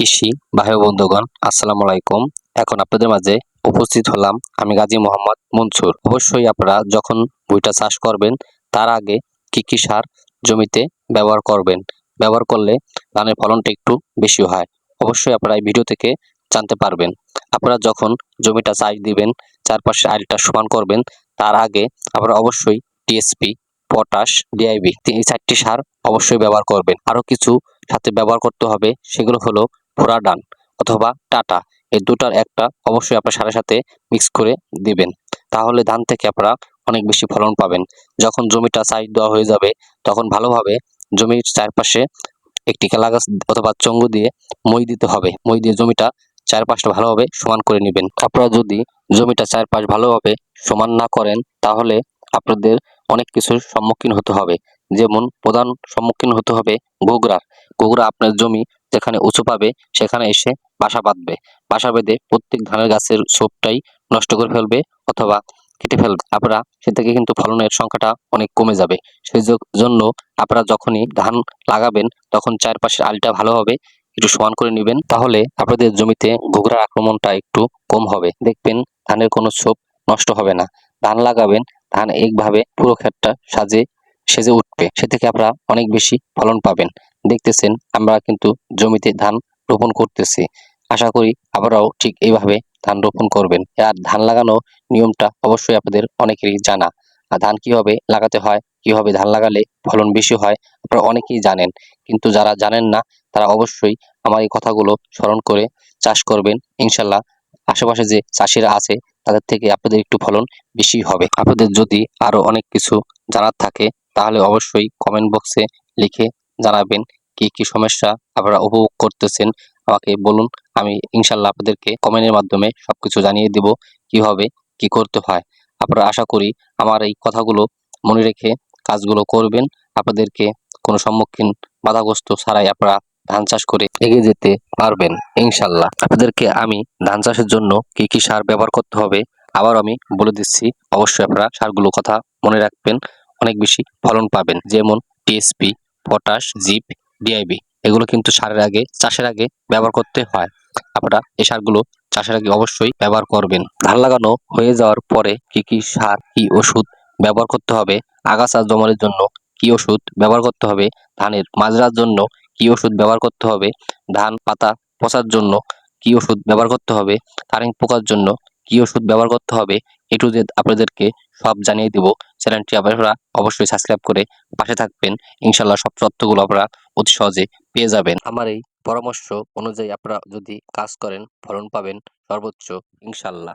কৃষি ভাই বন্ধুগণ, আসসালামু আলাইকুম। এখন আপনাদের মাঝে উপস্থিত হলাম আমি গাজী মোহাম্মদ মনসুর। অবশ্যই আপনারা যখন ভুইটা চাষ করবেন, তার আগে কি কি সার জমিতে ব্যবহার করবেন? ব্যবহার করলে ধানের ফলনটা একটু বেশি হয়। অবশ্যই আপনারা এই ভিডিও থেকে জানতে পারবেন। আপনারা যখন জমিটা চাষ দিবেন, চারপাশে আইলটা সমান করবেন, তার আগে আপনারা অবশ্যই টিএসপি, পটাশ, ডিআইবি, এই চারটি সার অবশ্যই ব্যবহার করবেন। আরও কিছু সাথে ব্যবহার করতে হবে, সেগুলো হলো ফোরাডান অথবা টাটা, এই দুটার একটা অবশ্যই আপনার সারের সাথে মিক্স করে দিবেন। তাহলে ধান থেকে আপনারা অনেক বেশি ফলন পাবেন। যখন জমিটা চাষ দেওয়া হয়ে যাবে, তখন ভালোভাবে জমির চারপাশে একটি কেলা গাছ অথবা চঙ্গু দিয়ে মই দিতে হবে। মই দিয়ে জমিটা চারপাশটা ভালোভাবে সমান করে নেবেন। আপনারা যদি জমিটা চারপাশ ভালোভাবে সমান না করেন, তাহলে আপনাদের অনেক কিছুর সম্মুখীন হতে হবে। যেমন প্রধান সম্মুখীন হতে হবে গোগরার। গোগরা আপনার জমি যেখানে উঁচু পাবে, সেখানে এসে বাসা বাঁধবে। বাসা বেঁধে প্রত্যেক ধানের গাছের সোপটাই নষ্ট করে ফেলবে অথবা কেটে ফেলবে। আপনারা সে থেকে কিন্তু ফলনের সংখ্যাটা অনেক কমে যাবে। সেই জন্য আপনারা যখনই ধান লাগাবেন, তখন চারপাশের আলটা ভালো হবে, একটু সমান করে নেবেন, তাহলে আপনাদের জমিতে ঘুঘরার আক্রমণটা একটু কম হবে। দেখবেন ধানের কোনো ছোপ নষ্ট হবে না। ধান লাগাবেন, ধান একভাবে পুরো ক্ষেতটা সাজে, সেজে উঠবে। সে থেকে আপনারা অনেক বেশি ফলন পাবেন। দেখতেছেন, আমরা কিন্তু জমিতে ধান রোপণ করতেছি। আশা করি আপনারাও ঠিক এইভাবে ধান রোপণ করবেন। আর ধান লাগানো নিয়মটা অবশ্যই আপনাদের অনেকেরই জানা। আর ধান কীভাবে লাগাতে হয়, কীভাবে ধান লাগালে ফলন বেশি হয়, আপনারা অনেকেই জানেন। কিন্তু যারা জানেন না, তারা অবশ্যই আমার এই কথাগুলো স্মরণ করে চাষ করবেন। ইনশাল্লাহ আশেপাশে যে চাষিরা আছে, তাদের থেকে আপনাদের একটু ফলন বেশি হবে। আপনাদের যদি আরও অনেক কিছু জানার থাকে, তাহলে অবশ্যই কমেন্ট বক্সে লিখে জানাবেন কি কি সমস্যা আপনারা উপভোগ করতেছেন। আমাকে বলুন, আমি ইনশাল্লাহ আপনাদেরকে কমেন্টের মাধ্যমে সবকিছু জানিয়ে দেব কীভাবে, কি করতে হয়। আপনারা আশা করি আমার এই কথাগুলো মনে রেখে কাজগুলো করবেন। আপনাদেরকে কোনো সম্মুখীন বাধাগ্রস্ত ছাড়াই আপনারা ধান চাষ করে এগিয়ে যেতে পারবেন, ইনশাল্লাহ। আপনাদেরকে আমি ধান চাষের জন্য কি কি সার ব্যবহার করতে হবে আবার আমি বলে দিচ্ছি, অবশ্যই আপনারা সারগুলো কথা মনে রাখবেন। অনেক বেশি ফলন পাবেন, যেমন টিএসপি পটাশ, জিপ, ডিআইবি এগুলো কিন্তু সারের আগে, চাষের আগে ব্যবহার করতে হয়। আপনারা এই সারগুলো চাষের আগে অবশ্যই ব্যবহার করবেন। ধান লাগানো হয়ে যাওয়ার পরে কি কি সার, কি ওষুধ ব্যবহার করতে হবে, আগাছা জমানোর জন্য কি ওষুধ ব্যবহার করতে হবে, ধানের মাজরার জন্য কি ওষুধ ব্যবহার করতে হবে, ধান পাতা পচার জন্য কি ওষুধ ব্যবহার করতে হবে কারেং পোকার জন্য কি ওষুধ ব্যবহার করতে হবে এ টু জেড আপনাদেরকে সব জানিয়ে দিব। চ্যানেলটি আপনারা অবশ্যই সাবস্ক্রাইব করে পাশে থাকবেন। ইনশাল্লাহ সব তথ্যগুলো আপনারা অতি সহজে পেয়ে যাবেন। আমার এই পরামর্শ অনুযায়ী আপনারা যদি কাজ করেন, ফলন পাবেন সর্বোচ্চ ইনশাল্লাহ